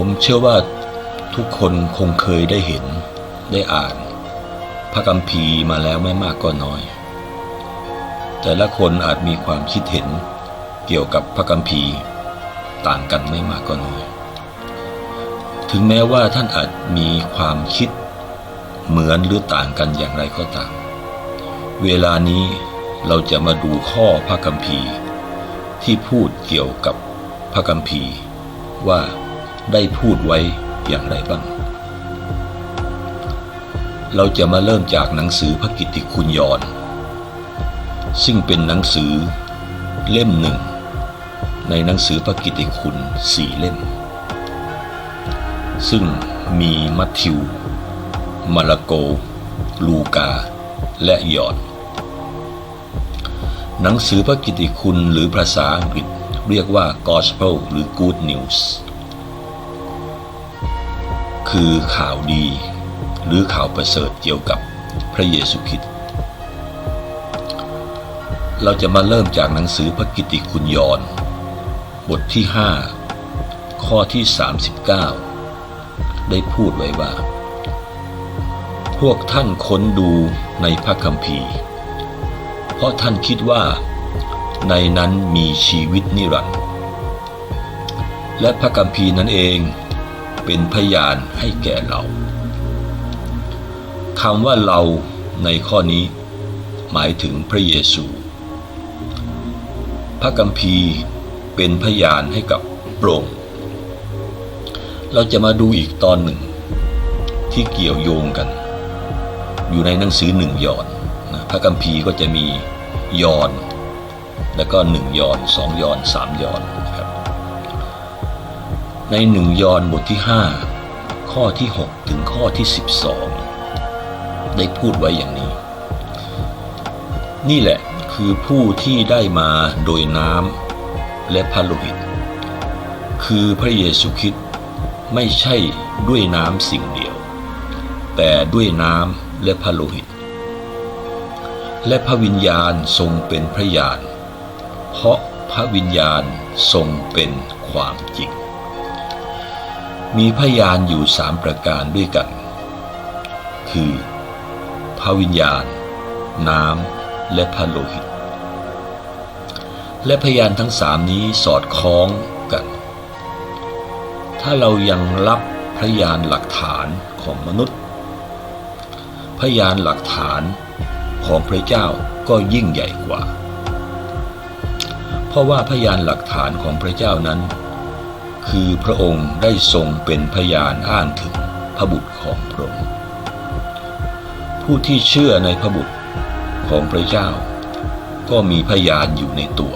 ผมเชื่อว่าทุกคนคงเคยได้เห็นได้อ่าน พระคัมภีร์มาแล้วไม่มากก็น้อย แต่ละคนอาจมีความคิดเห็นเกี่ยวกับพระคัมภีร์ต่างกันไม่มากก็น้อย ถึงแม้ว่าท่านอาจมีความคิดเหมือนหรือต่างกันอย่างไรก็ตาม เวลานี้เราจะมาดูข้อพระคัมภีร์ที่พูดเกี่ยวกับพระคัมภีร์ว่า ได้พูดไว้อย่างไรบ้าง เราจะมาเริ่มจากหนังสือพระกิตติคุณยอน ซึ่งเป็นหนังสือเล่มหนึ่ง ในหนังสือพระกิตติคุณสี่เล่ม ซึ่งมีมัทธิว มาระโก ลูกา และยอห์นหนังสือพระกิตติคุณหรือภาษาอังกฤษเรียกว่า Gospel หรือ Good News คือข่าวดี หรือข่าวประเสริฐเกี่ยวกับพระเยซูคริสต์เราจะมาเริ่มจากหนังสือพระกิตติคุณยอนบทที่ 5 ข้อที่ 39 ได้พูดไว้ว่า พวกท่านค้นดูในพระคัมภีร์ เพราะท่านคิดว่าในนั้นมีชีวิตนิรันดร์และพระคัมภีร์นั้นเอง เป็นพยานให้แก่เราคำว่าเราในข้อนี้ หมายถึงพระเยซู พระคัมภีร์เป็นพยานให้กับโปร่ง เราจะมาดูอีกตอนหนึ่ง ที่เกี่ยวโยงกัน อยู่ในหนังสือหนึ่งยอนนะพระคัมภีร์ก็จะมียอน แล้วก็หนึ่งยอนสองยอนสามยอน ในหนึ่งยอนบทที่ห้าข้อที่หกถึงข้อที่สิบสองได้พูดไว้อย่างนี้ นี่แหละคือผู้ที่ได้มาโดยน้ำและพระโลหิต คือพระเยซูคริสต์ไม่ใช่ด้วยน้ำสิ่งเดียว แต่ด้วยน้ำและพระโลหิต และพระวิญญาณทรงเป็นพระญาณเพราะพระวิญญาณทรงเป็นความจริง มีพยานอยู่สามประการด้วยกัน คือพระวิญญาณ น้ำ และพระโลหิต และพยานทั้งสามนี้สอดคล้องกัน ถ้าเรายังรับพยานหลักฐานของมนุษย์ พยานหลักฐานของพระเจ้าก็ยิ่งใหญ่กว่า เพราะว่าพยานหลักฐานของพระเจ้านั้น คือพระองค์ได้ทรงเป็นพยานอ้างถึงพระบุตรของพระองค์ผู้ที่เชื่อในพระบุตรของพระเจ้า ก็มีพยานอยู่ในตัว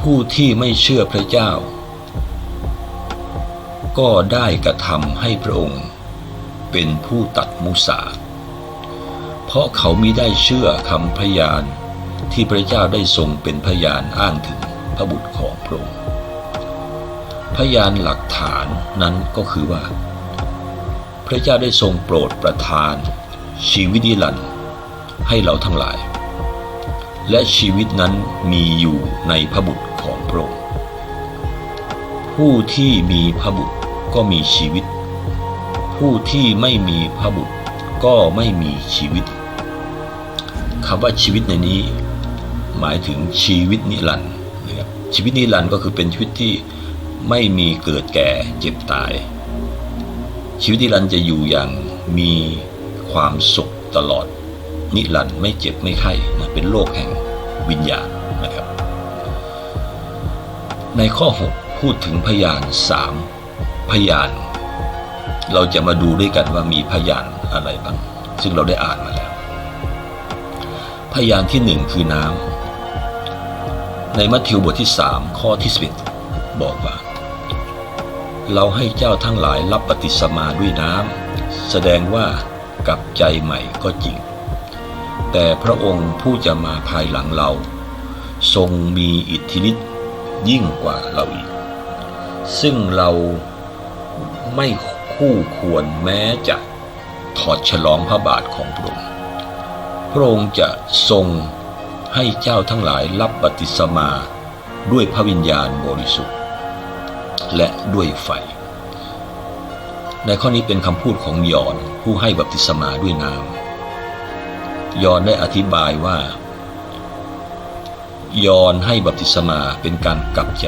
ผู้ที่ไม่เชื่อพระเจ้า ก็ได้กระทำให้พระองค์ เป็นผู้ตัดมุสาเพราะเขามิได้เชื่อคำพยานที่พระเจ้าได้ทรงเป็นพยานอ้างถึงพระบุตรของพระองค์ พยานหลักฐานนั้นก็คือว่า พระเจ้าได้ทรงโปรดประทาน ชีวิตนิรันดร์ให้เราทั้งหลาย และชีวิตนั้นมีอยู่ในพระบุตรของพระองค์ผู้ที่มีพระบุตรก็มีชีวิต ผู้ที่ไม่มีพระบุตรก็ไม่มีชีวิตคำว่าชีวิตในนี้ หมายถึงชีวิตนิรันดร์นะครับชีวิตนิรันดร์ก็คือเป็นชีวิตที่ ไม่มีเกิดแก่เจ็บตาย ชีวิตนิรันดร์จะอยู่อย่างมีความสุขตลอด นิรันดร์ไม่เจ็บไม่ไข้นะเป็นโลกแห่งวิญญาณนะครับ ในข้อ 6 พูดถึงพยานสามพยาน เราจะมาดูด้วยกันว่ามีพยานอะไรบ้าง ซึ่งเราได้อ่านมาแล้ว พยานที่หนึ่งคือน้ำในมัทธิวบทที่สามข้อที่สิบบอกว่า เราให้เจ้าทั้งหลายรับปฏิสมาด้วยน้ำแสดงว่ากับใจใหม่ก็จริง แต่พระองค์ผู้จะมาภายหลังเรา ทรงมีอิทธิฤทธิ์ยิ่งกว่าเราอีก ซึ่งเราไม่คู่ควรแม้จะถอดฉลองพระบาทของพระองค์ พระองค์จะทรงให้เจ้าทั้งหลายรับปฏิสมาด้วยพระวิญญาณบริสุทธิ์ และด้วยไฟ ในข้อนี้เป็นคำพูดของยอนผู้ให้บัพติศมาด้วยน้ำยอนได้อธิบายว่า ยอนให้บัพติศมาเป็นการกลับใจ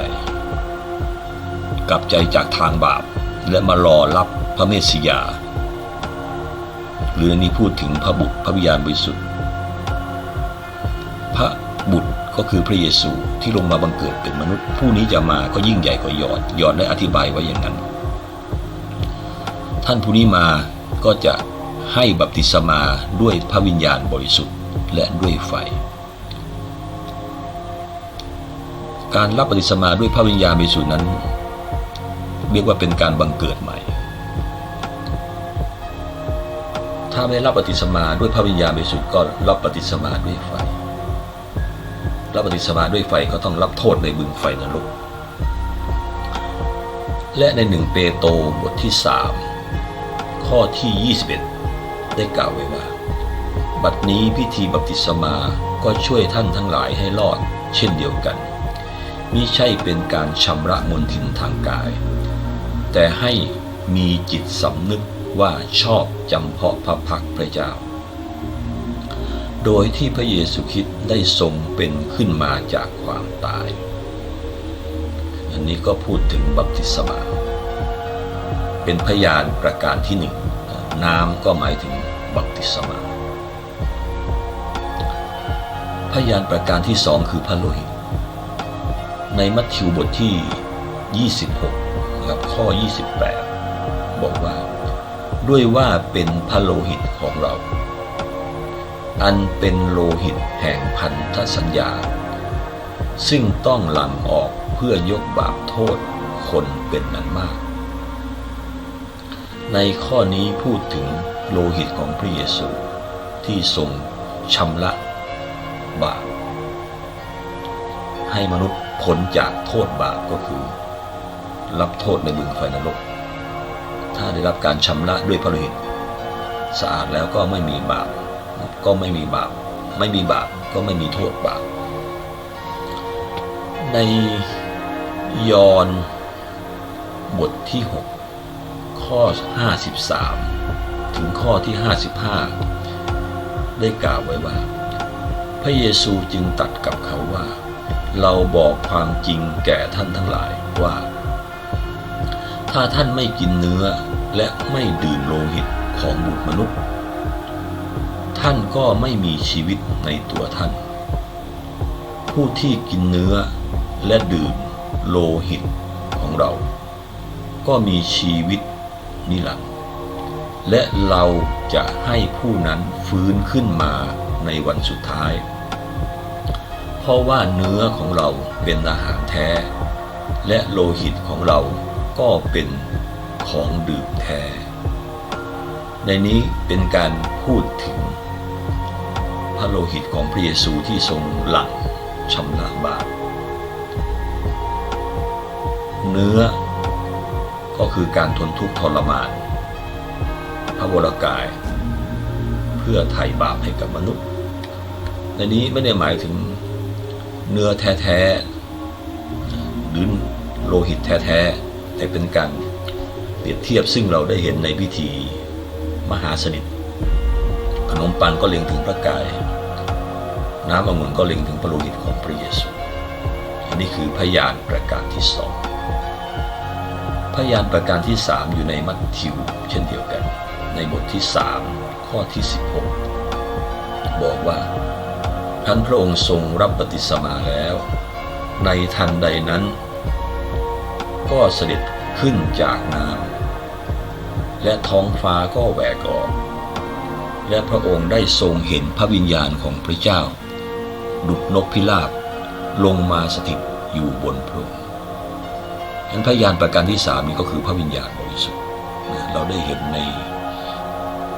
กลับใจจากทางบาปและมารอรับพระเมสสิยา หรือในนี้พูดถึงพระบุตรพระวิญญาณบริสุทธิ์ ก็คือพระเยซูที่ลงมาบังเกิดเป็นมนุษย์ ผู้นี้จะมาก็ยิ่งใหญ่กว่ายอนยอนได้อธิบายไว้อย่างนั้น ท่านผู้นี้มาก็จะให้บัพติศมาด้วยพระวิญญาณบริสุทธิ์และด้วยไฟ การรับบัพติศมาด้วยพระวิญญาณบริสุทธิ์นั้น เรียกว่าเป็นการบังเกิดใหม่ ถ้าไม่รับบัพติศมาด้วยพระวิญญาณบริสุทธิ์ก็รับบัพติศมาด้วยไฟ รับบัพติศมาด้วยไฟก็ต้องรับโทษในบึงไฟนรก และในหนึ่งเปโตรบทที่สามข้อที่ 21 ได้กล่าวไว้ว่า บัดนี้พิธีบัพติศมาก็ช่วยท่านทั้งหลายให้รอด เช่นเดียวกันมิใช่เป็นการชำระมนทินทางกาย แต่ให้มีจิตสำนึกว่าชอบจำเพาะพระพักพระเจ้า โดยที่พระเยซูคริสต์ได้ทรงเป็นขึ้นมาจากความตาย อันนี้ก็พูดถึงบัพติศมา เป็นพยานประการที่หนึ่ง น้ำก็หมายถึงบัพติศมา พยานประการที่สองคือพระโลหิต ในมัทธิวบทที่ 26นะครับข้อ 28 บอกว่า ด้วยว่าเป็นพระโลหิตของเรา อันเป็นโลหิตแห่งพันธสัญญา ซึ่งต้องหลั่งออกเพื่อยกบาปโทษคนเป็นนั้นมาก ในข้อนี้พูดถึงโลหิตของพระเยซูที่ทรงชำระบาป ให้มนุษย์พ้นจากโทษบาปก็คือ รับโทษในบึงไฟนรก ถ้าได้รับการชำระด้วยพระโลหิต สะอาดแล้วก็ไม่มีบาป ก็ไม่มีบาป ไม่มีบาปก็ไม่มีโทษบาป ในยอห์นบทที่ 6 ข้อ 53 ถึงข้อที่ 55 ได้กล่าวไว้ว่า พระเยซูจึงตัดกับเขาว่า เราบอกความจริงแก่ท่านทั้งหลายว่า ถ้าท่านไม่กินเนื้อและไม่ดื่มโลหิตของบุตรมนุษย์ ท่านก็ไม่มีชีวิตในตัวท่าน ผู้ที่กินเนื้อและดื่มโลหิตของเรา ก็มีชีวิตนิรันดร์และเราจะให้ผู้นั้นฟื้นขึ้นมาในวันสุดท้าย เพราะว่าเนื้อของเราเป็นอาหารแท้ และโลหิตของเราก็เป็นของดื่มแท้ ในนี้เป็นการพูดถึง ระโลหิตของพระเยซูที่ทรงหลั่งชำระบาปเนื้อก็คือการทนทุกข์ทรมาน พระวรากาย เพื่อไถ่บาปให้กับมนุษย์ ในนี้ไม่ได้หมายถึงเนื้อแท้ๆหรือโลหิตแท้ๆแต่เป็นการเปรียบเทียบซึ่งเราได้เห็นในพิธีมหาสนิทขนมปังก็เล็งถึงพระกาย น้ำองุ่นก็เล็งถึงพระโลหิตของพระเยซูอันนี้คือพยานประการที่สองพยานประการที่สามอยู่ในมัทธิว เช่นเดียวกัน ในบทที่สามข้อที่ 16 บอกว่าท่านพระองค์ทรงรับปฏิสมาแล้ว ในทันใดนั้น ก็เสด็จขึ้นจากน้ำและท้องฟ้าก็แหวกออก และพระองค์ได้ทรงเห็นพระวิญญาณของพระเจ้า ดุจนกพิราบ ลงมาสถิตอยู่บนพระองค์ฉะนั้นพยานประการที่สามนี้ก็คือพระวิญญาณบริสุทธิ์เราได้เห็นใน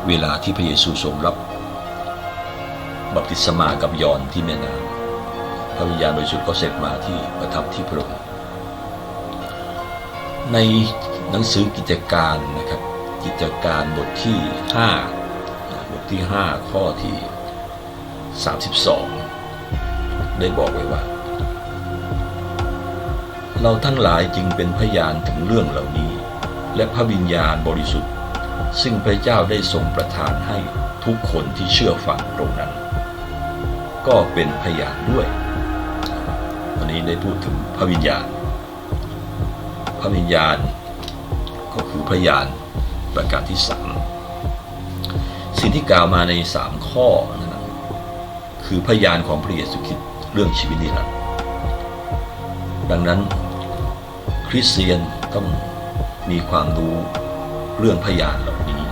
เวลาที่พระเยซูทรงรับบัพติศมากับยอนที่แม่น้ำพระวิญญาณบริสุทธิ์ก็เสร็จมาที่ประทับที่พระองค์ในหนังสือกิจการนะครับ กิจการบทที่ 5 บทที่ 5 ข้อที่ 32 ได้บอกไว้ว่า เราทั้งหลายจึงเป็นพยานถึงเรื่องเหล่านี้ และพระวิญญาณบริสุทธิ์ ซึ่งพระเจ้าได้ทรงประทานให้ทุกคนที่เชื่อฟังตรงนั้น ก็เป็นพยานด้วยวันนี้ได้พูดถึงพระวิญญาณ พระวิญญาณก็คือพยานประการที่สามสิ่งที่กล่าวมาในสามข้อนะครับคือพยานของพระเยซูคริสต์ เรื่องชีวิตนิรันดร์ดังนั้น คริสเตียนต้องมีความรู้เรื่องพยานเหล่านี้